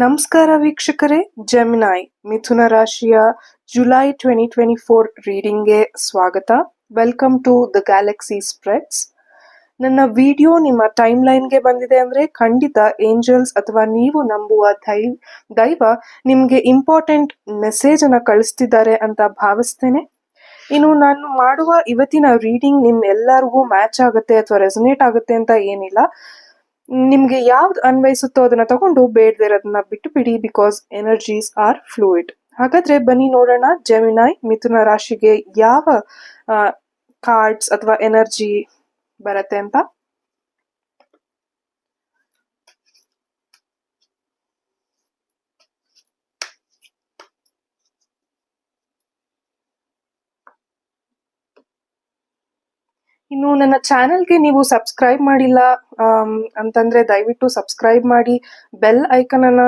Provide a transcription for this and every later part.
ನಮಸ್ಕಾರ ವೀಕ್ಷಕರೇ, ಜಮಿನಾಯ್. ಮಿಥುನ ರಾಶಿಯ ಜುಲೈ ಟ್ವೆಂಟಿ ಟ್ವೆಂಟಿ ಫೋರ್ ರೀಡಿಂಗ್ಗೆ ಸ್ವಾಗತ. Welcome to the galaxy spreads ನನ್ನ ವಿಡಿಯೋ ನಿಮ್ಮ ಟೈಮ್ ಲೈನ್ಗೆ ಬಂದಿದೆ ಅಂದ್ರೆ ಖಂಡಿತ ಏಂಜಲ್ಸ್ ಅಥವಾ ನೀವು ನಂಬುವ ದೈ, ದೈವ ನಿಮ್ಗೆ ಇಂಪಾರ್ಟೆಂಟ್ ಮೆಸೇಜ್ ಅನ್ನ ಕಳಿಸ್ತಿದ್ದಾರೆ ಅಂತ ಭಾವಿಸ್ತೇನೆ. ಇನ್ನು ನಾನು ಮಾಡುವ ಇವತ್ತಿನ ರೀಡಿಂಗ್ ನಿಮ್ ಎಲ್ಲರಿಗೂ ಮ್ಯಾಚ್ ಆಗುತ್ತೆ ಅಥವಾ ರೆಸನೇಟ್ ಆಗುತ್ತೆ ಅಂತ ಏನಿಲ್ಲ. ನಿಮ್ಗೆ ಯಾವ್ದು ಅನ್ವಯಿಸುತ್ತೋ ಅದನ್ನ ತಗೊಂಡು ಬೇಡದಿರೋದನ್ನ ಬಿಟ್ಟು ಬಿಡಿ ಬಿಕಾಸ್ ಎನರ್ಜೀಸ್ ಆರ್ ಫ್ಲೂಯಿಡ್ ಹಾಗಾದ್ರೆ ಬನ್ನಿ ನೋಡೋಣ ಜಮಿನಾಯ್ ಮಿಥುನ ರಾಶಿಗೆ ಯಾವ ಕಾರ್ಡ್ಸ್ ಅಥವಾ ಎನರ್ಜಿ ಬರತ್ತೆ ಅಂತ. ಇನ್ನು ನನ್ನ ಚಾನೆಲ್ಗೆ ನೀವು ಸಬ್ಸ್ಕ್ರೈಬ್ ಮಾಡಿಲ್ಲ ಅಂತಂದರೆ ದಯವಿಟ್ಟು ಸಬ್ಸ್ಕ್ರೈಬ್ ಮಾಡಿ, ಬೆಲ್ ಐಕನನ್ನು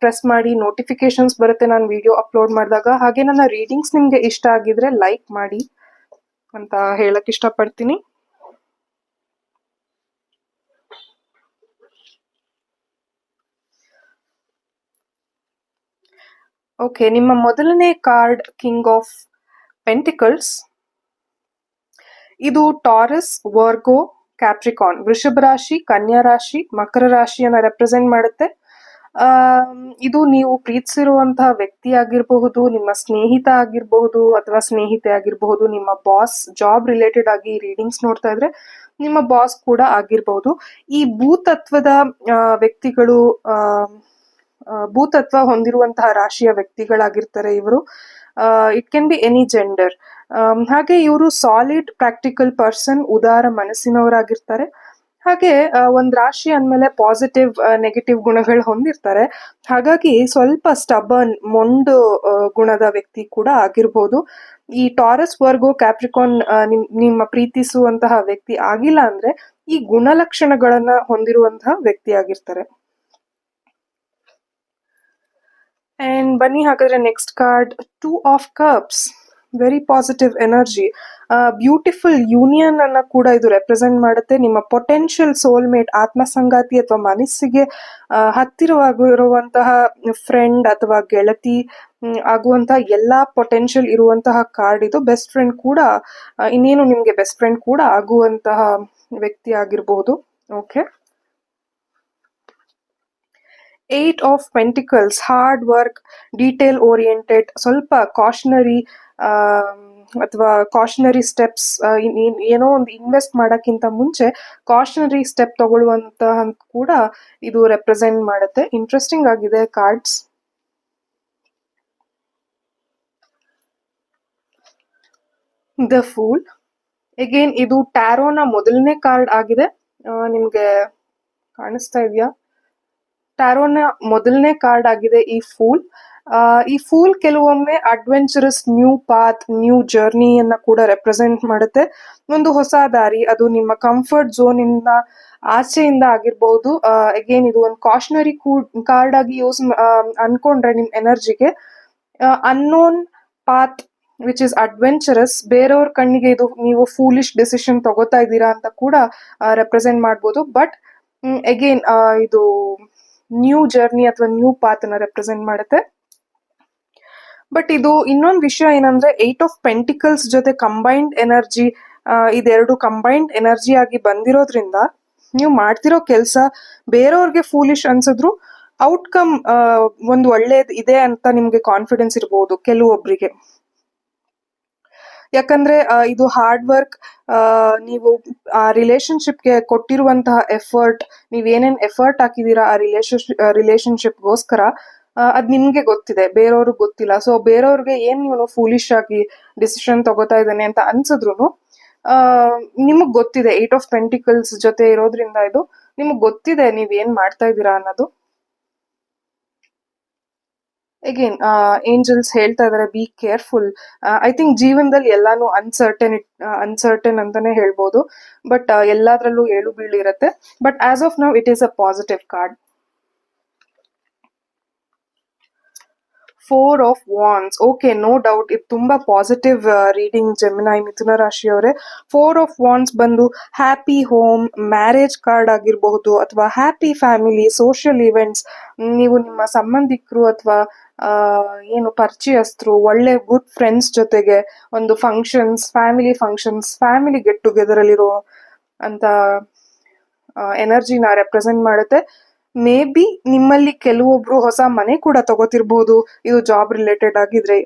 ಪ್ರೆಸ್ ಮಾಡಿ ನೋಟಿಫಿಕೇಶನ್ಸ್ ಬರುತ್ತೆ ನಾನು ವಿಡಿಯೋ ಅಪ್ಲೋಡ್ ಮಾಡಿದಾಗ. ಹಾಗೆ ನನ್ನ ರೀಡಿಂಗ್ಸ್ ನಿಮಗೆ ಇಷ್ಟ ಆಗಿದ್ರೆ ಲೈಕ್ ಮಾಡಿ ಅಂತ ಹೇಳಕ್ ಇಷ್ಟಪಡ್ತೀನಿ. ಓಕೆ ನಿಮ್ಮ ಮೊದಲನೇ ಕಾರ್ಡ್ ಕಿಂಗ್ ಆಫ್ ಪೆಂಟಿಕಲ್ಸ್. ಇದು ಟಾರಸ್, ವರ್ಗೋ ಕ್ಯಾಪ್ರಿಕಾನ್ ವೃಷಭ ರಾಶಿ, ಕನ್ಯಾ ರಾಶಿ, ಮಕರ ರಾಶಿಯನ್ನ ರೆಪ್ರೆಸೆಂಟ್ ಮಾಡುತ್ತೆ. ಇದು ನೀವು ಪ್ರೀತಿಸಿರುವಂತಹ ವ್ಯಕ್ತಿ ಆಗಿರಬಹುದು, ನಿಮ್ಮ ಸ್ನೇಹಿತ ಆಗಿರಬಹುದು ಅಥವಾ ಸ್ನೇಹಿತೆ ಆಗಿರಬಹುದು, ನಿಮ್ಮ ಬಾಸ್ ಜಾಬ್ ರಿಲೇಟೆಡ್ ಆಗಿ ರೀಡಿಂಗ್ಸ್ ನೋಡ್ತಾ ಇದ್ರೆ ನಿಮ್ಮ ಬಾಸ್ ಕೂಡ ಆಗಿರಬಹುದು. ಈ ಭೂತತ್ವದ ವ್ಯಕ್ತಿಗಳು ಭೂತತ್ವ ಹೊಂದಿರುವಂತಹ ರಾಶಿಯ ವ್ಯಕ್ತಿಗಳಾಗಿರ್ತಾರೆ ಇವರು. It can be any gender ಹಾಗೆ ಇವರು ಸಾಲಿಡ್ ಪ್ರಾಕ್ಟಿಕಲ್ ಪರ್ಸನ್ ಉದಾರ ಮನಸ್ಸಿನವರಾಗಿರ್ತಾರೆ. ಹಾಗೆ ಒಂದ್ ರಾಶಿ ಅಂದಮೇಲೆ ಪಾಸಿಟಿವ್ ನೆಗೆಟಿವ್ ಗುಣಗಳು ಹೊಂದಿರ್ತಾರೆ. ಹಾಗಾಗಿ ಸ್ವಲ್ಪ ಸ್ಟಬನ್ ಮೊಂಡು ಗುಣದ ವ್ಯಕ್ತಿ ಕೂಡ ಆಗಿರ್ಬೋದು. ಈ ಟಾರಸ್ ವರ್ಗೋ ಕ್ಯಾಪ್ರಿಕಾನ್ ನಿಮ್- ನಿಮ್ಮ ಪ್ರೀತಿಸುವಂತಹ ವ್ಯಕ್ತಿ ಆಗಿಲ್ಲ ಅಂದ್ರೆ ಈ ಗುಣಲಕ್ಷಣಗಳನ್ನ ಹೊಂದಿರುವಂತಹ ವ್ಯಕ್ತಿ ಆಗಿರ್ತಾರೆ. ಅಂಡ್ ಬನ್ನಿ ಹಾಗಾದ್ರೆ next card two of cups very positive energy beautiful union ಅನ್ನ ಕೂಡ ಇದು ರೆಪ್ರೆಸೆಂಟ್ ಮಾಡುತ್ತೆ. ನಿಮ್ಮ ಪೊಟೆನ್ಷಿಯಲ್ ಸೋಲ್ಮೇಟ್ ಆತ್ಮ ಸಂಗಾತಿ ಅಥವಾ ಮನಸ್ಸಿಗೆ ಹತ್ತಿರವಾಗಿರುವಂತಹ ಫ್ರೆಂಡ್ ಅಥವಾ ಗೆಳತಿ ಆಗುವಂತಹ ಎಲ್ಲಾ ಪೊಟೆನ್ಶಿಯಲ್ ಇರುವಂತಹ ಕಾರ್ಡ್ ಇದು ಬೆಸ್ಟ್ ಫ್ರೆಂಡ್ ಕೂಡ ಇನ್ನೇನು ನಿಮ್ಗೆ ಬೆಸ್ಟ್ ಫ್ರೆಂಡ್ ಕೂಡ ಆಗುವಂತಹ ವ್ಯಕ್ತಿ ಆಗಿರಬಹುದು okay eight of pentacles hard work detail oriented ಸ್ವಲ್ಪ ಕಾಷನರಿ ಅಥವಾ ಕಾಷನರಿ ಸ್ಟೆಪ್ಸ್ ಏನೋ ಒಂದು ಇನ್ವೆಸ್ಟ್ ಮಾಡೋಕ್ಕಿಂತ ಮುಂಚೆ ಕಾಷನರಿ ಸ್ಟೆಪ್ ತಗೊಳ್ಳುವಂತಹ ಕೂಡ ಇದು ರೆಪ್ರೆಸೆಂಟ್ ಮಾಡುತ್ತೆ. ಇಂಟ್ರೆಸ್ಟಿಂಗ್ ಆಗಿದೆ ಕಾರ್ಡ್ಸ್ ದ ಫೂಲ್ ಅಗೇನ್ ಇದು ಟ್ಯಾರೋನ ಮೊದಲನೇ ಕಾರ್ಡ್ ಆಗಿದೆ. ನಿಮಗೆ ನಿಮ್ಗೆ ಕಾಣಿಸ್ತಾ ಇದೆಯಾ? ಟ್ಯಾರೋನ ಮೊದಲನೇ ಕಾರ್ಡ್ ಆಗಿದೆ ಈ ಫೂಲ್ ಈ ಫೂಲ್ ಕೆಲವೊಮ್ಮೆ ಅಡ್ವೆಂಚರಸ್ ನ್ಯೂ ಪಾತ್ ನ್ಯೂ ಜರ್ನಿಯನ್ನ ಕೂಡ ರೆಪ್ರೆಸೆಂಟ್ ಮಾಡುತ್ತೆ. ಒಂದು ಹೊಸ ದಾರಿ, ಅದು ನಿಮ್ಮ ಕಂಫರ್ಟ್ ಝೋನ್ ಇಂದ ಆಚೆಯಿಂದ ಆಗಿರ್ಬಹುದು ಅಗೇನ್ ಇದು ಒಂದು ಕಾಷನರಿ ಕಾರ್ಡ್ ಆಗಿ ಯೂಸ್ ಅನ್ಕೊಂಡ್ರೆ ನಿಮ್ ಎನರ್ಜಿಗೆ unknown path which is adventurous ಬೇರೆಯವ್ರ ಕಣ್ಣಿಗೆ ಇದು ನೀವು ಫೂಲಿಶ್ ಡಿಸಿಷನ್ ತಗೋತಾ ಇದ್ದೀರಾ ಅಂತ ಕೂಡ ರೆಪ್ರೆಸೆಂಟ್ ಮಾಡ್ಬೋದು. ಬಟ್ ಅಗೇನ್ ಇದು ನ್ಯೂ ಜರ್ನಿ ಅಥವಾ ನ್ಯೂ ಪಾತ್ ಅನ್ನ ರೆಪ್ರೆಸೆಂಟ್ ಮಾಡುತ್ತೆ. ಬಟ್ ಇದು ಇನ್ನೊಂದು ವಿಷಯ ಏನಂದ್ರೆ ಏಟ್ ಆಫ್ ಪೆಂಟಿಕಲ್ಸ್ ಜೊತೆ ಕಂಬೈನ್ಡ್ ಎನರ್ಜಿ ಇದೆರಡು ಕಂಬೈನ್ಡ್ ಎನರ್ಜಿ ಆಗಿ ಬಂದಿರೋದ್ರಿಂದ ನೀವು ಮಾಡ್ತಿರೋ ಕೆಲಸ ಬೇರೆಯವ್ರಿಗೆ ಫೂಲಿಶ್ ಅನ್ಸಿದ್ರು ಔಟ್ಕಮ್ ಒಂದು ಒಳ್ಳೇದ್ ಇದೆ ಅಂತ ನಿಮ್ಗೆ ಕಾನ್ಫಿಡೆನ್ಸ್ ಇರ್ಬೋದು ಕೆಲವೊಬ್ರಿಗೆ. ಯಾಕಂದ್ರೆ ಇದು ಹಾರ್ಡ್ ವರ್ಕ್ ನೀವು ಆ ರಿಲೇಶನ್ಶಿಪ್ಗೆ ಕೊಟ್ಟಿರುವಂತಹ ಎಫರ್ಟ್ ನೀವ್ ಏನೇನ್ ಎಫರ್ಟ್ ಹಾಕಿದೀರಾ ಆ ರಿಲೇಶನ್ ರಿಲೇಶನ್ಶಿಪ್ಗೋಸ್ಕರ ಅದು ನಿಮ್ಗೆ ಗೊತ್ತಿದೆ ಬೇರೆಯವ್ರಿಗೆ ಗೊತ್ತಿಲ್ಲ. ಸೊ ಬೇರೆಯವ್ರಿಗೆ ಏನ್ ನೀವು ಫೂಲಿಶ್ ಆಗಿ ಡಿಸಿಷನ್ ತಗೋತಾ ಇದ್ದಾನೆ ಅಂತ ಅನ್ಸಿದ್ರು ನಿಮಗೆ ಗೊತ್ತಿದೆ ಏಟ್ ಆಫ್ ಪೆಂಟಿಕಲ್ಸ್ ಜೊತೆ ಇರೋದ್ರಿಂದ ಇದು ನಿಮಗೆ ಗೊತ್ತಿದೆ ನೀವ್ ಏನ್ ಮಾಡ್ತಾ ಇದ್ದೀರಾ ಅನ್ನೋದು. ಅಗೇನ್ ಏಂಜಲ್ಸ್ ಹೇಳ್ತಾ ಇದಾರೆ ಬಿ ಕೇರ್ಫುಲ್ ಐ ಥಿಂಕ್ ಜೀವನದಲ್ಲಿ ಎಲ್ಲಾನು ಅನ್ಸರ್ಟನ್ ಅನ್ಸರ್ಟನ್ ಅಂತಾನೆ ಹೇಳ್ಬೋದು. ಬಟ್ ಎಲ್ಲಾದ್ರಲ್ಲೂ ಏಳು ಬೀಳು but as of now it is a positive card four of wands okay no doubt ಇದು ತುಂಬಾ ಪಾಸಿಟಿವ್ ರೀಡಿಂಗ್ ಜೆಮಿನಾಯ್ ಮಿಥುನ ರಾಶಿಯವರೇ. ಫೋರ್ ಆಫ್ ವಾನ್ಸ್ ಬಂದು ಹ್ಯಾಪಿ ಹೋಮ್ ಮ್ಯಾರೇಜ್ ಕಾರ್ಡ್ ಆಗಿರಬಹುದು, ಅಥವಾ ಹ್ಯಾಪಿ ಫ್ಯಾಮಿಲಿ ಸೋಷಿಯಲ್ ಇವೆಂಟ್ಸ್ ನೀವು ನಿಮ್ಮ ಸಂಬಂಧಿಕರು ಅಥವಾ ಏನು ಪರಿಚಯಸ್ಥರು, ಒಳ್ಳೆ ಗುಡ್ ಫ್ರೆಂಡ್ಸ್ ಜೊತೆಗೆ ಒಂದು functions family functions family get together ಅಲ್ಲಿರೋ ಅಂತ ಎನರ್ಜಿನ ರೆಪ್ರೆಸೆಂಟ್ ಮಾಡುತ್ತೆ. ಮೇ ಬಿ ನಿಮ್ಮಲ್ಲಿ ಕೆಲವೊಬ್ರು ಹೊಸ ಮನೆ ಕೂಡ ತಗೋತಿರ್ಬೋದು. ಇದು ಜಾಬ್ ರಿಲೇಟೆಡ್ ಆಗಿದ್ರೆ.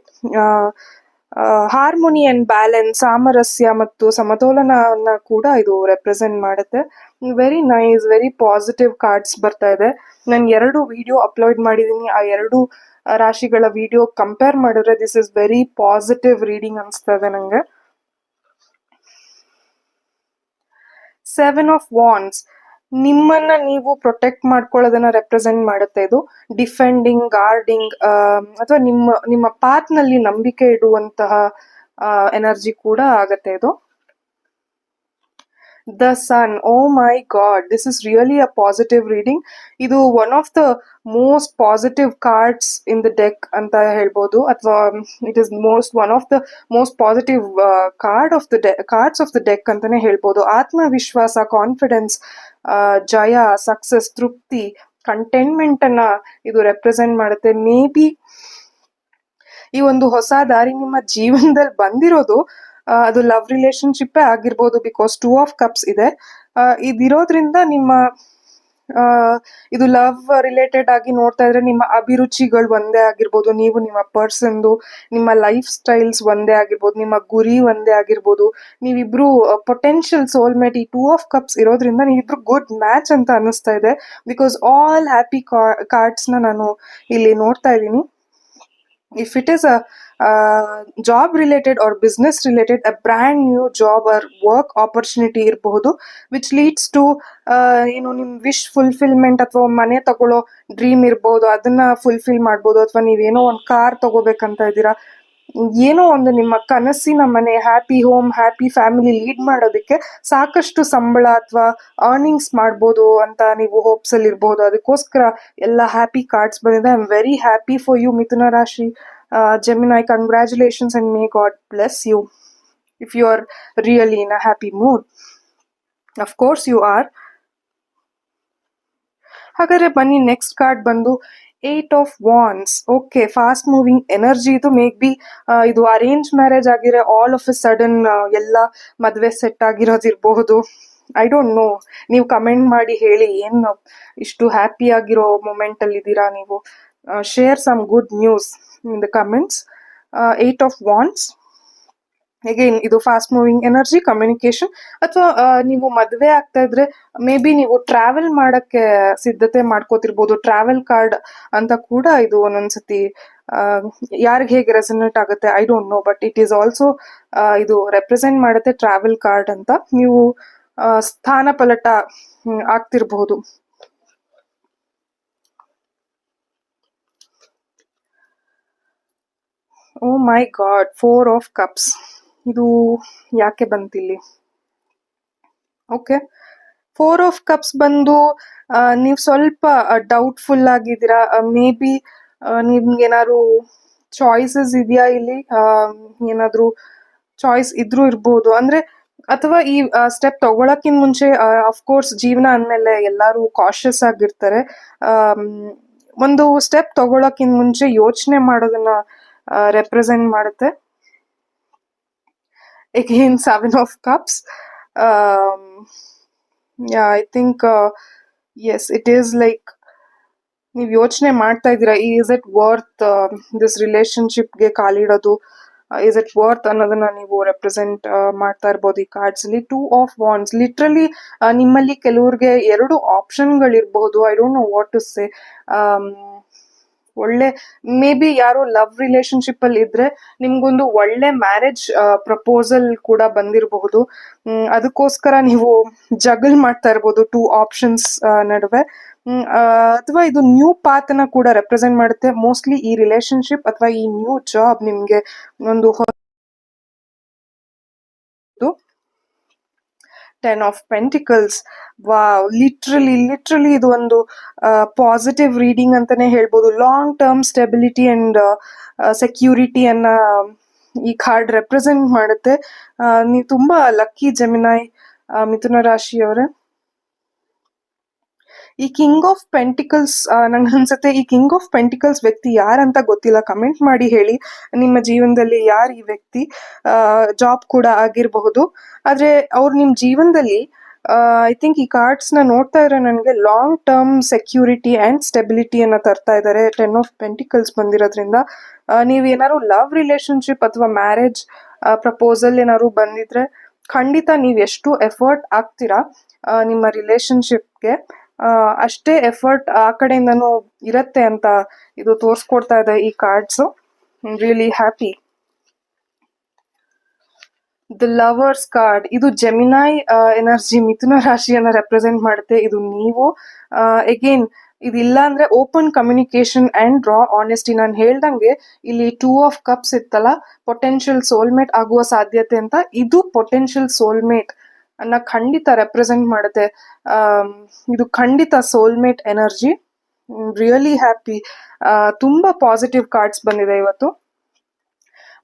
ಹಾರ್ಮೋನಿ ಅಂಡ್ ಬ್ಯಾಲೆನ್ಸ್ ಸಾಮರಸ್ಯ ಮತ್ತು ಸಮತೋಲನವನ್ನ ಕೂಡ ಇದು ರೆಪ್ರೆಸೆಂಟ್ ಮಾಡುತ್ತೆ. Very nice very positive cards ಬರ್ತಾ ಇದೆ. ನಾನು ಎರಡು ವಿಡಿಯೋ ಅಪ್ಲೋಡ್ ಮಾಡಿದ್ದೀನಿ. ಆ ಎರಡು ರಾಶಿಗಳ ವಿಡಿಯೋ ಕಂಪೇರ್ ಮಾಡಿದ್ರೆ this is very positive reading ಇದೆ ನಂಗೆ. ಸೆವೆನ್ ಆಫ್ ವಾನ್ಸ್ ನಿಮ್ಮನ್ನ ನೀವು ಪ್ರೊಟೆಕ್ಟ್ ಮಾಡ್ಕೊಳ್ಳೋದನ್ನ ರೆಪ್ರೆಸೆಂಟ್ ಮಾಡುತ್ತೆ ಇದು. ಡಿಫೆಂಡಿಂಗ್ ಗಾರ್ಡಿಂಗ್ ಅಥವಾ ನಿಮ್ಮ ನಿಮ್ಮ ಪಾತ್ನಲ್ಲಿ ನಂಬಿಕೆ ಇಡುವಂತಹ ಎನರ್ಜಿ ಕೂಡ ಆಗತ್ತೆ ಇದು. The sun oh my God this is really a positive reading ಇದು one of the most positive cards in the deck ಅಂತ ಹೇಳ್ಬೋದು. ಅಥವಾ it is most one of the most positive card of the deck cards of the deck ಅಂತಾನೆ ಹೇಳ್ಬೋದು. ಆತ್ಮವಿಶ್ವಾಸ confidence ಜಯ success ತೃಪ್ತಿ containment ಅನ್ನ ಇದು ರೆಪ್ರೆಸೆಂಟ್ ಮಾಡುತ್ತೆ. ಮೇ ಬಿ ಈ ಒಂದು ಹೊಸ ದಾರಿ ನಿಮ್ಮ ಜೀವನದಲ್ಲಿ ಬಂದಿರೋದು ಅದು ಲವ್ ರಿಲೇಶನ್ಶಿಪ್ ಆಗಿರ್ಬೋದು ಬಿಕಾಸ್ ಟೂ ಆಫ್ ಕಪ್ಸ್ ಇದೆ. ಇದಿರೋದ್ರಿಂದ ನಿಮ್ಮ ಇದು ಲವ್ ರಿಲೇಟೆಡ್ ಆಗಿ ನೋಡ್ತಾ ಇದ್ರೆ ನಿಮ್ಮ ಅಭಿರುಚಿಗಳು ಒಂದೇ ಆಗಿರ್ಬೋದು. ನೀವು ನಿಮ್ಮ ಪರ್ಸನ್ದು ನಿಮ್ಮ ಲೈಫ್ ಸ್ಟೈಲ್ಸ್ ಒಂದೇ ಆಗಿರ್ಬೋದು, ನಿಮ್ಮ ಗುರಿ ಒಂದೇ ಆಗಿರ್ಬೋದು. ನೀವಿಬ್ರು ಪೊಟೆನ್ಷಿಯಲ್ ಸೋಲ್ಮೇಟ್ ಈ ಟೂ ಆಫ್ ಕಪ್ಸ್ ಇರೋದ್ರಿಂದ ನೀವಿಬ್ರು ಗುಡ್ ಮ್ಯಾಚ್ ಅಂತ ಅನಿಸ್ತಾ ಇದೆ. ಬಿಕಾಸ್ ಆಲ್ ಹ್ಯಾಪಿ ಕಾರ್ಡ್ಸ್ನ ನಾನು ಇಲ್ಲಿ ನೋಡ್ತಾ ಇದ್ದೀನಿ. If it is a uh, job related or business related a brand new job or work opportunity ಇರಬಹುದು ವಿಚ್ ಲೀಡ್ಸ್ ಟು ಏನು ನಿಮ್ಮ ವಿಶ್ ಫುಲ್ಫಿಲ್ಮೆಂಟ್ ಅಥವಾ ಮನೆ ತಗೊಳ್ಳೋ ಡ್ರೀಮ್ ಇರ್ಬೋದು ಅದನ್ನ ಫುಲ್ಫಿಲ್ ಮಾಡ್ಬೋದು ಅಥವಾ ನೀವೇನೋ ಒಂದು ಕಾರ್ ತಗೋಬೇಕಂತ ಇದ್ದೀರಾ ಏನೋ ಒಂದು ನಿಮ್ಮ ಕನಸಿನ ಮನೆ happy home happy family lead ಮಾಡೋದಕ್ಕೆ ಸಾಕಷ್ಟು ಸಂಬಳ ಅಥವಾ ಅರ್ನಿಂಗ್ಸ್ ಮಾಡ್ಬೋದು ಅಂತ ನೀವು ಹೋಪ್ಸ್ ಅಲ್ಲಿ ಇರ್ಬೋದು. ಅದಕ್ಕೋಸ್ಕರ ಎಲ್ಲ ಹ್ಯಾಪಿ ಕಾರ್ಡ್ಸ್ ಬಂದಿದೆ. I am very happy for you ಮಿಥುನ ರಾಶಿ. Gemini congratulations and may God bless you if you are really in a happy mood of course you are ಹಾಗಾದ್ರೆ ಬನ್ನಿ ನೆಕ್ಸ್ಟ್ ಕಾರ್ಡ್ ಬಂದು eight of wands okay fast moving energy ಇದು maybe ಇದು arrange marriage ಆಗಿರೋ all of a sudden ಎಲ್ಲ ಮದುವೆ set ಆಗಿರೋದಿರಬಹುದು. I don't know ನೀವು ಕಮೆಂಟ್ ಮಾಡಿ ಹೇಳಿ ಏನು ಇಷ್ಟು ಹ್ಯಾಪಿ ಆಗಿರೋ ಮೂಮೆಂಟ್ ಅಲ್ಲಿ ಇದ್ದೀರಾ ನೀವು? Share some good news in the comments eight of wands again ಇದು ಫಾಸ್ಟ್ ಮೂವಿಂಗ್ ಎನರ್ಜಿ ಕಮ್ಯುನಿಕೇಶನ್ ಅಥವಾ ನೀವು ಮದುವೆ ಆಗ್ತಾ ಇದ್ರೆ ಮೇ ಬಿ ನೀವು ಟ್ರಾವೆಲ್ ಮಾಡಕ್ಕೆ ಸಿದ್ಧತೆ ಮಾಡ್ಕೋತಿರ್ಬೋದು ಟ್ರಾವೆಲ್ ಕಾರ್ಡ್ ಅಂತ ಕೂಡ ಇದು ಒಂದೊಂದ್ಸತಿ ಯಾರಿಗೆ ಹೇಗೆ ರೆಸನೇಟ್ ಆಗುತ್ತೆ I don't know but it is also ಇದು ರೆಪ್ರೆಸೆಂಟ್ ಮಾಡುತ್ತೆ ಟ್ರಾವೆಲ್ ಕಾರ್ಡ್ ಅಂತ. ನೀವು ಸ್ಥಾನ ಪಲಟ ಆಗ್ತಿರ್ಬಹುದು ಓ my God four of cups ಇದು ಯಾಕೆ ಬಂತಿಲ್ಲಿ? ಓಕೆ ಫೋರ್ ಆಫ್ ಕಪ್ಸ್ ಬಂದು ನೀವು ಸ್ವಲ್ಪ ಡೌಟ್ಫುಲ್ ಆಗಿದ್ದೀರಾ? ಮೇ ಬಿ ನಿಮ್ಗೆ ಏನಾದ್ರು ಚಾಯ್ಸಸ್ ಇದೆಯಾ ಇಲ್ಲಿ? ಏನಾದರೂ ಚಾಯ್ಸ್ ಇದ್ರೂ ಇರ್ಬೋದು. ಅಂದ್ರೆ, ಅಥವಾ ಈ ಸ್ಟೆಪ್ ತಗೊಳಕ್ಕಿಂತ ಮುಂಚೆ ಅಫ್ಕೋರ್ಸ್ ಜೀವನ ಅಂದಮೇಲೆ ಎಲ್ಲರೂ ಕಾಶಿಯಸ್ ಆಗಿರ್ತಾರೆ. ಒಂದು ಸ್ಟೆಪ್ ತಗೊಳಕ್ಕಿಂತ ಮುಂಚೆ ಯೋಚನೆ ಮಾಡೋದನ್ನ ರೆಪ್ರೆಸೆಂಟ್ ಮಾಡುತ್ತೆ. Again seven of cups. Um yeah i think uh, yes it is like ನೀವು ಯೋಚನೆ ಮಾಡ್ತಾ ಇದ್ದೀರಾ ಈಸ್ ಇಟ್ ವರ್ತ್ ದಿಸ್ ರಿಲೇಶನ್ಶಿಪ್ಗೆ ಕಾಲಿಡೋದು? ಇಸ್ ಇಟ್ ವರ್ತ್ ಅನ್ನೋದನ್ನ ನೀವು ರೆಪ್ರೆಸೆಂಟ್ ಮಾಡ್ತಾ ಇರ್ಬೋದು ಈ ಕಾರ್ಡ್ಸ್ ಅಲ್ಲಿ. ಟೂ ಆಫ್ ವಾನ್ಸ್ ಲಿಟ್ರಲಿ ನಿಮ್ಮಲ್ಲಿ ಕೆಲವ್ರಿಗೆ ಎರಡು ಆಪ್ಷನ್ಗಳಿರ್ಬೋದು I don't know what to say ಒಳ್ಳೆ ಮೇ ಬಿ ಯಾರೋ ಲವ್ ರಿಲೇಶನ್ಶಿಪ್ ಅಲ್ಲಿ ಇದ್ರೆ ನಿಮ್ಗೊಂದು ಒಳ್ಳೆ ಮ್ಯಾರೇಜ್ ಪ್ರಪೋಸಲ್ ಕೂಡ ಬಂದಿರಬಹುದು. ಅದಕ್ಕೋಸ್ಕರ ನೀವು ಜಗಲ್ ಮಾಡ್ತಾ ಇರ್ಬೋದು ಟೂ ಆಪ್ಷನ್ಸ್ ನಡುವೆ. ಅಥವಾ ಇದು ನ್ಯೂ ಪಾತ್ನ ಕೂಡ ರೆಪ್ರೆಸೆಂಟ್ ಮಾಡುತ್ತೆ. ಮೋಸ್ಟ್ಲಿ ಈ ರಿಲೇಶನ್ಶಿಪ್ ಅಥವಾ ಈ ನ್ಯೂ ಜಾಬ್ ನಿಮ್ಗೆ ಒಂದು ten of pentacles wow literally literally ಇದು ಒಂದು ಪಾಸಿಟಿವ್ ರೀಡಿಂಗ್ ಅಂತಾನೆ ಹೇಳ್ಬೋದು. Long term stability and security ಅನ್ನ ಈ ಕಾರ್ಡ್ ರೆಪ್ರೆಸೆಂಟ್ ಮಾಡುತ್ತೆ. ನೀವು ತುಂಬಾ ಲಕ್ಕಿ ಜಮಿನಾಯ್ ಮಿಥುನ ರಾಶಿಯವರೇ. ಈ ಕಿಂಗ್ ಆಫ್ ಪೆಂಟಿಕಲ್ಸ್ ನಂಗೆ ಅನ್ಸುತ್ತೆ, ಈ ಕಿಂಗ್ ಆಫ್ ಪೆಂಟಿಕಲ್ಸ್ ವ್ಯಕ್ತಿ ಯಾರಂತ ಗೊತ್ತಿಲ್ಲ. ಕಮೆಂಟ್ ಮಾಡಿ ಹೇಳಿ. ನಿಮ್ಮ ಜೀವನದಲ್ಲಿ ಯಾರು ಈ ವ್ಯಕ್ತಿ ಜಾಬ್ ಕೂಡ ಆಗಿರಬಹುದು. ಆದ್ರೆ ಅವ್ರು ನಿಮ್ಮ ಜೀವನದಲ್ಲಿ ಐ ಥಿಂಕ್ ಈ ಕಾರ್ಡ್ಸ್ನ ನೋಡ್ತಾ ಇದ್ರೆ ನನಗೆ ಲಾಂಗ್ ಟರ್ಮ್ ಸೆಕ್ಯೂರಿಟಿ ಅಂಡ್ ಸ್ಟೆಬಿಲಿಟಿಯನ್ನು ತರ್ತಾ ಇದ್ದಾರೆ ಟೆನ್ ಆಫ್ ಪೆಂಟಿಕಲ್ಸ್ ಬಂದಿರೋದ್ರಿಂದ. ನೀವು ಏನಾದ್ರು ಲವ್ ರಿಲೇಶನ್ಶಿಪ್ ಅಥವಾ ಮ್ಯಾರೇಜ್ ಪ್ರಪೋಸಲ್ ಏನಾದ್ರು ಬಂದಿದ್ರೆ ಖಂಡಿತ ನೀವು ಎಷ್ಟು ಎಫರ್ಟ್ ಆಗ್ತೀರಾ ನಿಮ್ಮ ರಿಲೇಶನ್ಶಿಪ್ಗೆ ಅಷ್ಟೇ ಎಫರ್ಟ್ ಆ ಕಡೆಯಿಂದನು ಇರತ್ತೆ ಅಂತ ಇದು ತೋರಿಸ್ಕೊಡ್ತಾ ಇದೆ ಈ cards really happy the lovers card ಇದು ಜೆಮಿನಾಯ್ ಎನರ್ಜಿ ಮಿಥುನ ರಾಶಿಯನ್ನ ರೆಪ್ರೆಸೆಂಟ್ ಮಾಡುತ್ತೆ. ಇದು ನೀವು. ಎಗೇನ್ ಇದಿಲ್ಲ ಅಂದ್ರೆ open communication and raw honesty ನಾನು ಹೇಳ್ದಂಗೆ ಇಲ್ಲಿ ಟೂ ಆಫ್ ಕಪ್ಸ್ ಇತ್ತಲ್ಲ ಪೊಟೆನ್ಷಿಯಲ್ ಸೋಲ್ಮೇಟ್ ಆಗುವ ಸಾಧ್ಯತೆ ಅಂತ. ಇದು ಪೊಟೆನ್ಷಿಯಲ್ ಸೋಲ್ಮೇಟ್ ಅನ್ನ ಖಂಡಿತ ರೆಪ್ರೆಸೆಂಟ್ ಮಾಡುತ್ತೆ. ಇದು ಖಂಡಿತ ಸೋಲ್ಮೇಟ್ ಎನರ್ಜಿ ರಿಯಲಿ ಹ್ಯಾಪಿ ತುಂಬಾ ಪಾಸಿಟಿವ್ ಕಾರ್ಡ್ಸ್ ಬಂದಿದೆ ಇವತ್ತು.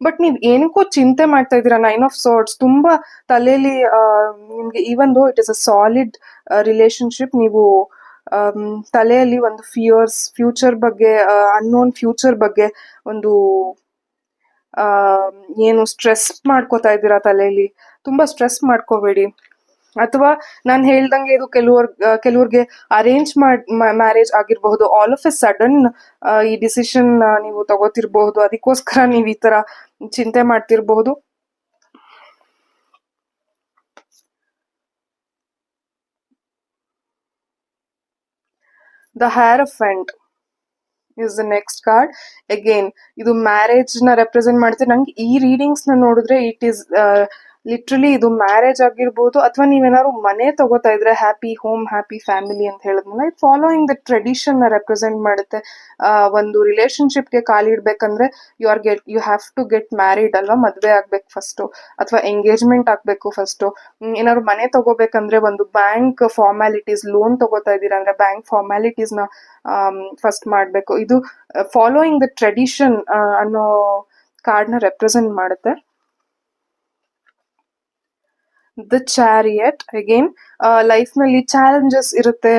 ಬಟ್ ನೀವು ಏನಕ್ಕೂ ಚಿಂತೆ ಮಾಡ್ತಾ ಇದ್ದೀರಾ? ನೈನ್ ಆಫ್ ಸೋರ್ಟ್ಸ್ ತುಂಬಾ ತಲೆಯಲ್ಲಿ ನಿಮಗೆ ನಿಮ್ಗೆ even though it is a solid relationship ನೀವು ತಲೆಯಲ್ಲಿ ಒಂದು ಫಿಯರ್ಸ್ ಫ್ಯೂಚರ್ ಬಗ್ಗೆ ಅನ್ನೋನ್ ಫ್ಯೂಚರ್ ಬಗ್ಗೆ ಒಂದು ಏನು ಸ್ಟ್ರೆಸ್ ಮಾಡ್ಕೋತಾ ಇದ್ದೀರಾ ತಲೆಯಲ್ಲಿ? ತುಂಬಾ ಸ್ಟ್ರೆಸ್ ಮಾಡ್ಕೋಬೇಡಿ. ಅಥವಾ ನಾನು ಹೇಳ್ದಂಗೆ ಇದು ಕೆಲವರ್ ಕೆಲವ್ರಿಗೆ ಅರೇಂಜ್ ಮಾಡ್ ಮ್ಯಾರೇಜ್ ಆಗಿರಬಹುದು. ಆಲ್ ಆಫ್ ಎ ಸಡನ್ ಈ ಡಿಸಿಷನ್ ನೀವು ತಗೋತಿರ್ಬಹುದು. ಅದಕ್ಕೋಸ್ಕರ ನೀವು ಈ ತರ ಚಿಂತೆ ಮಾಡ್ತಿರ್ಬಹುದು. The hierophant is the next card again ಇದು ಮ್ಯಾರೇಜ್ನ ರೆಪ್ರೆಸೆಂಟ್ ಮಾಡುತ್ತೆ ನಂಗೆ ಈ ರೀಡಿಂಗ್ಸ್ನ ನೋಡಿದ್ರೆ ಇಟ್ ಈಸ್ ಲಿಟ್ರಲಿ ಇದು ಮ್ಯಾರೇಜ್ ಆಗಿರ್ಬೋದು ಅಥವಾ ನೀವೇನಾದ್ರು ಮನೆ ತಗೋತಾ ಇದ್ರೆ ಹ್ಯಾಪಿ ಹೋಮ್ ಹ್ಯಾಪಿ ಫ್ಯಾಮಿಲಿ ಅಂತ ಹೇಳಿದ್ಮೇಲೆ ಇದು ಫಾಲೋಯಿಂಗ್ ದ ಟ್ರೆಡಿಷನ್ನ ರೆಪ್ರೆಸೆಂಟ್ ಮಾಡುತ್ತೆ. ಒಂದು ರಿಲೇಶನ್ಶಿಪ್ಗೆ ಕಾಲಿಡ್ಬೇಕಂದ್ರೆ you are get you have to get married ಅಲ್ವಾ, ಮದುವೆ ಆಗ್ಬೇಕು ಫಸ್ಟು ಅಥವಾ ಎಂಗೇಜ್ಮೆಂಟ್ ಆಗಬೇಕು ಫಸ್ಟು ಏನಾದ್ರು ಮನೆ ತಗೋಬೇಕಂದ್ರೆ ಒಂದು ಬ್ಯಾಂಕ್ ಫಾರ್ಮ್ಯಾಲಿಟೀಸ್ ಲೋನ್ ತಗೋತಾ ಇದ್ದೀರಾ ಅಂದ್ರೆ ಬ್ಯಾಂಕ್ ಫಾರ್ಮ್ಯಾಲಿಟೀಸ್ನ ಫಸ್ಟ್ ಮಾಡಬೇಕು. ಇದು ಫಾಲೋಯಿಂಗ್ ದ ಟ್ರೆಡಿಷನ್ ಅನ್ನೋ ಕಾರ್ಡ್ನ ರೆಪ್ರೆಸೆಂಟ್ ಮಾಡುತ್ತೆ. ದ ಚಾರಿಯಟ್ ಅಗೇನ್ ಲೈಫ್ನಲ್ಲಿ ಚಾಲೆಂಜಸ್ ಇರುತ್ತೆ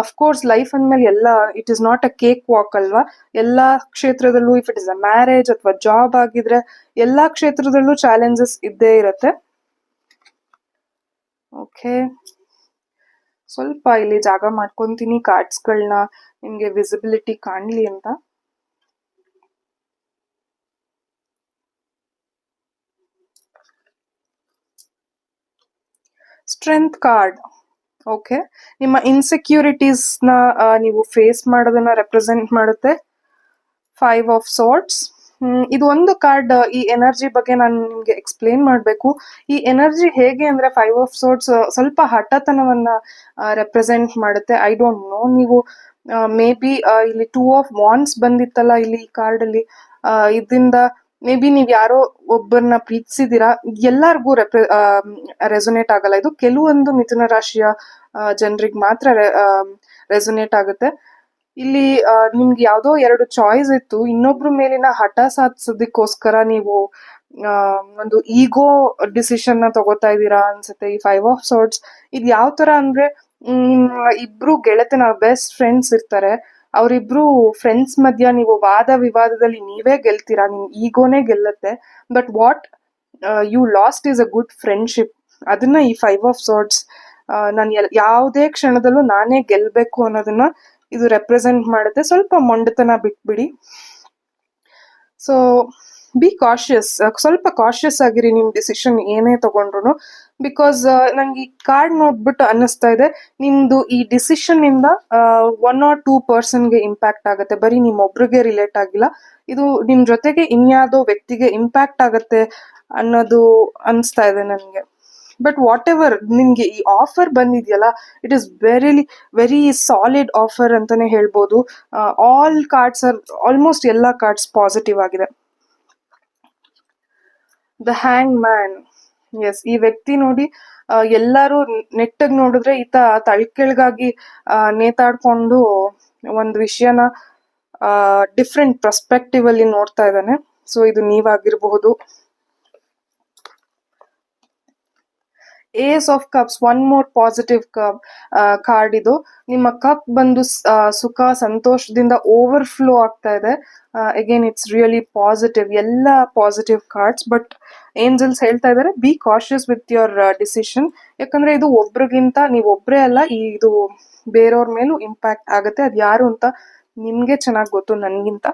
ಅಫ್ಕೋರ್ಸ್ ಲೈಫ್ ಅಂದ್ಮೇಲೆ ಎಲ್ಲ it is not a cakewalk ಅಲ್ವಾ ಎಲ್ಲಾ ಕ್ಷೇತ್ರದಲ್ಲೂ if it is a marriage ಅಥವಾ ಜಾಬ್ ಆಗಿದ್ರೆ ಎಲ್ಲಾ ಕ್ಷೇತ್ರದಲ್ಲೂ ಚಾಲೆಂಜಸ್ ಇದ್ದೇ ಇರುತ್ತೆ ಓಕೆ ಸ್ವಲ್ಪ ಇಲ್ಲಿ ಜಾಗ ಮಾಡ್ಕೊತೀನಿ ಕಾರ್ಡ್ಸ್ಗಳನ್ನ ನಿಮ್ಗೆ ವಿಸಿಬಿಲಿಟಿ ಕಾಣ್ಲಿ ಅಂತ ಸ್ಟ್ರೆಂತ್ ಕಾರ್ಡ್. ಓಕೆ? ನಿಮ್ಮ ಇನ್ಸೆಕ್ಯೂರಿಟೀಸ್ನ ನೀವು ಫೇಸ್ ಮಾಡೋದನ್ನ ರೆಪ್ರೆಸೆಂಟ್ ಮಾಡುತ್ತೆ. ಫೈವ್ ಆಫ್ ಸೋರ್ಟ್ಸ್ ಇದು ಒಂದು ಕಾರ್ಡ್ ಈ ಎನರ್ಜಿ ಬಗ್ಗೆ ನಾನು ನಿಮ್ಗೆ ಎಕ್ಸ್ಪ್ಲೇನ್ ಮಾಡಬೇಕು. ಈ ಎನರ್ಜಿ ಹೇಗೆ ಅಂದ್ರೆ ಫೈವ್ ಆಫ್ ಸೋರ್ಟ್ಸ್ ಸ್ವಲ್ಪ ಹಠತನವನ್ನ ರೆಪ್ರೆಸೆಂಟ್ ಮಾಡುತ್ತೆ. ಐ ಡೋಂಟ್ ನೋ ನೀವು ಮೇ ಬಿ ಇಲ್ಲಿ ಟೂ ಆಫ್ ವಾನ್ಸ್ ಬಂದಿತ್ತಲ್ಲ ಇಲ್ಲಿ ಈ ಕಾರ್ಡ್ ಅಲ್ಲಿ. ಆ, ಇದರಿಂದ ಮೇ ಬಿ ನೀವ್ ಯಾರೋ ಒಬ್ಬರನ್ನ ಪ್ರೀತಿಸಿದೀರಾ? ಎಲ್ಲರಿಗೂ ರೆಪ್ರೆ ರೆಸೊನೇಟ್ ಆಗಲ್ಲ. ಇದು ಕೆಲವೊಂದು ಮಿಥುನ ರಾಶಿಯ ಜನರಿಗೆ ಮಾತ್ರ ರೆಸೊನೇಟ್ ಆಗುತ್ತೆ. ಇಲ್ಲಿ ನಿಮ್ಗೆ ಯಾವುದೋ ಎರಡು ಚಾಯ್ಸ್ ಇತ್ತು. ಇನ್ನೊಬ್ರ ಮೇಲಿನ ಹಠ ಸಾಧಿಸೋದಕ್ಕೋಸ್ಕರ ನೀವು ಒಂದು ಈಗೋ ಡಿಸಿಷನ್ನ ತಗೋತಾ ಇದ್ದೀರಾ ಅನ್ಸುತ್ತೆ. ಈ ಫೈವ್ ಆಫ್ ಸೋರ್ಟ್ಸ್ ಇದು ಯಾವ ತರ ಅಂದ್ರೆ ಇಬ್ರು ಗೆಳತಿನ ಬೆಸ್ಟ್ ಫ್ರೆಂಡ್ಸ್ ಇರ್ತಾರೆ. ಅವರಿಬ್ರು ಫ್ರೆಂಡ್ಸ್ ಮಧ್ಯ ನೀವು ವಾದ ವಿವಾದದಲ್ಲಿ ನೀವೇ ಗೆಲ್ತೀರಾ? ನಿಮ್ ಈಗೋನೇ ಗೆಲ್ಲತ್ತೆ. But what you lost is a good friendship ಅದನ್ನ ಈ ಫೈವ್ ಆಫ್ ಸಾರ್ಟ್ಸ್ ನಾನು ಯಾವುದೇ ಕ್ಷಣದಲ್ಲೂ ನಾನೇ ಗೆಲ್ಬೇಕು ಅನ್ನೋದನ್ನ ಇದು ರೆಪ್ರೆಸೆಂಟ್ ಮಾಡುತ್ತೆ. ಸ್ವಲ್ಪ ಮೊಂಡತನ ಬಿಟ್ಬಿಡಿ. ಸೊ ಬಿ ಕಾಶಿಯಸ್ ಸ್ವಲ್ಪ ಕಾಶಿಯಸ್ ಆಗಿರಿ. ನಿಮ್ಮ ಡಿಸಿಷನ್ ಏನೇ ತಗೊಂಡ್ರು ಬಿಕಾಸ್ ನಂಗೆ ಈ ಕಾರ್ಡ್ ನೋಡ್ಬಿಟ್ಟು ಅನ್ನಿಸ್ತಾ ಇದೆ. ನಿಮ್ದು ಈ ಡಿಸಿಷನ್ ಇಂದ ಒನ್ ಆರ್ ಟೂ ಪರ್ಸನ್ಗೆ ಇಂಪ್ಯಾಕ್ಟ್ ಆಗುತ್ತೆ. ಬರೀ ನಿಮ್ಮೊಬ್ರಿಗೆ ರಿಲೇಟ್ ಆಗಿಲ್ಲ. ಇದು ನಿಮ್ ಜೊತೆಗೆ ಇನ್ಯಾವುದೋ ವ್ಯಕ್ತಿಗೆ ಇಂಪ್ಯಾಕ್ಟ್ ಆಗುತ್ತೆ ಅನ್ನೋದು ಅನಿಸ್ತಾ ಇದೆ ನನಗೆ. ಬಟ್ ವಾಟ್ ಎವರ್ ನಿಮ್ಗೆ ಈ ಆಫರ್ ಬಂದಿದೆಯಲ್ಲ it is verily very solid offer ಅಂತಾನೆ ಹೇಳ್ಬೋದು. ಆಲ್ ಕಾರ್ಡ್ಸ್ ಆರ್ ಆಲ್ಮೋಸ್ಟ್ ಎಲ್ಲ ಕಾರ್ಡ್ಸ್ ಪಾಸಿಟಿವ್ ಆಗಿದೆ. ದ ಹ್ಯಾಂಗ್ ಮ್ಯಾನ್ ಎಸ್ ಈ ವ್ಯಕ್ತಿ ನೋಡಿ ಎಲ್ಲಾರು ನೆಟ್ಟಗ್ ನೋಡಿದ್ರೆ ಈತ ತಳ್ಕೆಳ್ಗಾಗಿ ನೇತಾಡ್ಕೊಂಡು ಒಂದ್ ವಿಷಯನ ಡಿಫ್ರೆಂಟ್ ಪರ್ಸ್ಪೆಕ್ಟಿವ್ ಅಲ್ಲಿ ನೋಡ್ತಾ ಇದ್ದಾನೆ. ಸೊ ಇದು ನೀವಾಗಿರಬಹುದು. Ace of cups one more positive cup card ಇದು. ನಿಮ್ಮ ಕಪ್ ಬಂದು ಸುಖ, ಸಂತೋಷದಿಂದ ಓವರ್ ಫ್ಲೋ ಆಗ್ತಾ ಇದೆ. ಅಗೇನ್ ಇಟ್ಸ್ ರಿಯಲಿ ಪಾಸಿಟಿವ್ ಎಲ್ಲ ಪಾಸಿಟಿವ್ ಕಾರ್ಡ್ಸ್ ಬಟ್ ಏಂಜಲ್ಸ್ ಹೇಳ್ತಾ ಇದ್ದಾರೆ be cautious with your decision ಯಾಕಂದ್ರೆ ಇದು ಒಬ್ರಿಗಿಂತ ನೀವು ಒಬ್ರೇ ಅಲ್ಲ ಇದು ಬೇರೆಯವ್ರ ಮೇಲೂ ಇಂಪ್ಯಾಕ್ಟ್ ಆಗುತ್ತೆ. ಅದು ಯಾರು ಅಂತ ನಿಮ್ಗೆ ಚೆನ್ನಾಗಿ ಗೊತ್ತು, ನನ್ಗಿಂತ.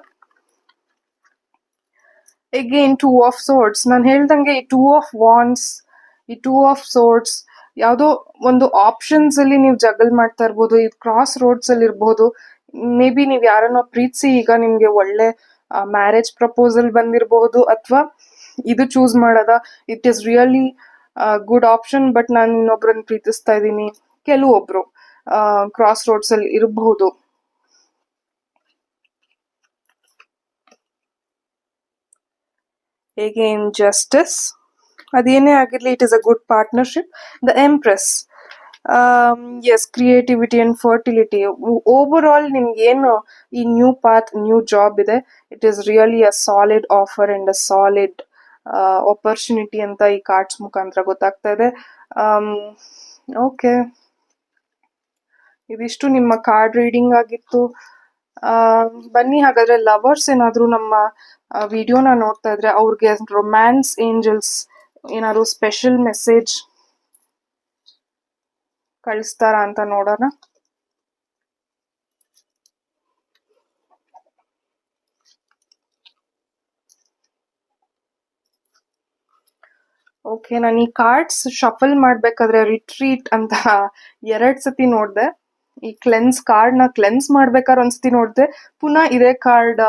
ಅಗೇನ್ ಟೂ ಆಫ್ ಸೋರ್ಡ್ಸ್ ನಾನು ಹೇಳ್ದಂಗೆ ಟೂ ಆಫ್ ವಾನ್ಸ್ ಈ ಟೂ ಆಫ್ ಸೋರ್ಟ್ಸ್ ಯಾವುದೋ ಒಂದು ಆಪ್ಷನ್ಸ್ ಅಲ್ಲಿ ನೀವು ಜಗಲ್ ಮಾಡ್ತಾ ಇರ್ಬೋದು, ಈ ಕ್ರಾಸ್ ರೋಡ್ಸ್ ಅಲ್ಲಿ ಇರ್ಬೋದು. ಮೇ ಬಿ ನೀವು ಯಾರನ್ನೋ ಪ್ರೀತಿಸಿ ಈಗ ನಿಮ್ಗೆ ಒಳ್ಳೆ ಮ್ಯಾರೇಜ್ ಪ್ರಪೋಸಲ್ ಬಂದಿರಬಹುದು ಅಥವಾ ಇದು ಚೂಸ್ ಮಾಡದ. It is really good option but ನಾನು ಇನ್ನೊಬ್ರನ್ನ ಪ್ರೀತಿಸ್ತಾ ಇದ್ದೀನಿ. ಕೆಲವೊಬ್ರು ಕ್ರಾಸ್ ರೋಡ್ಸ್ ಅಲ್ಲಿ ಇರಬಹುದು ಅಗೇನ್ ಜಸ್ಟಿಸ್ ಅದೇನೇ ಆಗಿರಲಿ it is a good partnership the empress is creativity and fertility overall ನಿಮ್ಗೆ ಏನು ಈ ನ್ಯೂ ಪಾತ್ ನ್ಯೂ ಜಾಬ್ ಇದೆ? It is really a solid offer and a solid opportunity ಅಂತ ಈ ಕಾರ್ಡ್ಸ್ ಮುಖಾಂತರ ಗೊತ್ತಾಗ್ತಾ ಇದೆ. ಓಕೆ ಇದಿಷ್ಟು ನಿಮ್ಮ ಕಾರ್ಡ್ ರೀಡಿಂಗ್ ಆಗಿತ್ತು. ಆ, ಬನ್ನಿ ಹಾಗಾದ್ರೆ ಲವರ್ಸ್ ಏನಾದರೂ ನಮ್ಮ ವಿಡಿಯೋನ ನೋಡ್ತಾ ಇದ್ರೆ ಅವ್ರಿಗೆ ರೊಮ್ಯಾನ್ಸ್ ಏಂಜಲ್ಸ್ ಏನಾದ್ರು ಸ್ಪೆಷಲ್ ಮೆಸೇಜ್ ಕಳಿಸ್ತಾರ ಅಂತ ನೋಡೋಣ. ಓಕೆ ನಾನು ಈ ಕಾರ್ಡ್ಸ್ ಶಫಲ್ ಮಾಡ್ಬೇಕಾದ್ರೆ ರಿಟ್ರೀಟ್ ಅಂತ ಎರಡ್ ಸತಿ ನೋಡ್ದೆ. ಈ ಕ್ಲೆನ್ಸ್ ಕಾರ್ಡ್ನ ಕ್ಲೆನ್ಸ್ ಮಾಡ್ಬೇಕಾದ್ರೆ ಒಂದ್ಸತಿ ನೋಡ್ದೆ. ಪುನಃ ಇದೇ ಕಾರ್ಡ್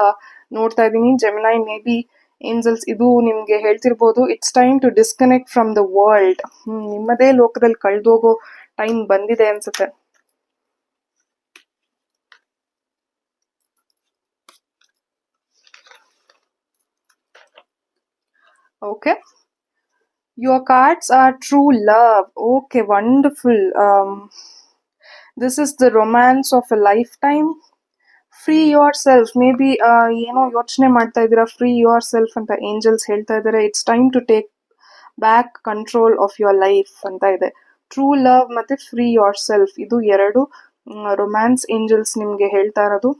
ನೋಡ್ತಾ ಇದ್ದೀನಿ. ಜೆಮಿನೈ ಮೇ ಬಿ ಏಂಜಲ್ಸ್ ಇದು ನಿಮ್ಗೆ ಹೇಳ್ತಿರ್ಬೋದು it's time to disconnect from the world ನಿಮ್ಮದೇ ಲೋಕದಲ್ಲಿ ಕಳ್ದೋಗೋ ಟೈಮ್ ಬಂದಿದೆ ಅನ್ಸುತ್ತೆ okay Your cards are true love. Okay, wonderful. Um, this is the romance of a lifetime. Free yourself maybe ಏನೋ ಯೋಚನೆ ಮಾಡ್ತಾ ಇದ್ದೀರಾ? ಫ್ರೀ ಯುವರ್ ಸೆಲ್ಫ್ ಅಂತ ಏಂಜಲ್ಸ್ ಹೇಳ್ತಾ ಇದ್ದಾರೆ. It's time to take back control of your life ಅಂತ ಇದೆ. True love ಮತ್ತೆ ಫ್ರೀ ಯುವರ್ ಸೆಲ್ಫ್ ಇದು ಎರಡು ರೊಮ್ಯಾನ್ಸ್ ಏಂಜಲ್ಸ್ ನಿಮ್ಗೆ ಹೇಳ್ತಾ ಇರೋದು.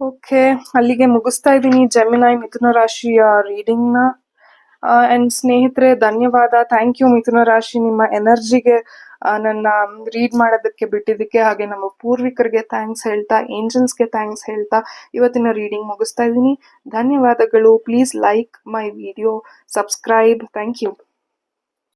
ಓಕೆ ಅಲ್ಲಿಗೆ ಮುಗಿಸ್ತಾ ಇದ್ದೀನಿ. ಜಮಿನಾಯ್ ಮಿಥುನ ರಾಶಿಯ ರೀಡಿಂಗ್ನ. ಅಂಡ್ ಸ್ನೇಹಿತರೆ, ಧನ್ಯವಾದ. ಥ್ಯಾಂಕ್ ಯು ಮಿಥುನ ರಾಶಿ. ನಿಮ್ಮ ಎನರ್ಜಿಗೆ ನನ್ನ ರೀಡ್ ಮಾಡೋದಕ್ಕೆ ಬಿಟ್ಟಿದ್ದಕ್ಕೆ ಹಾಗೆ ನಮ್ಮ ಪೂರ್ವಿಕರಿಗೆ ಥ್ಯಾಂಕ್ಸ್ ಹೇಳ್ತಾ ಏಂಜಲ್ಸ್ಗೆ ಥ್ಯಾಂಕ್ಸ್ ಹೇಳ್ತಾ ಇವತ್ತಿನ ರೀಡಿಂಗ್ ಮುಗಿಸ್ತಾ ಇದ್ದೀನಿ. ಧನ್ಯವಾದಗಳು. Please like my video subscribe thank you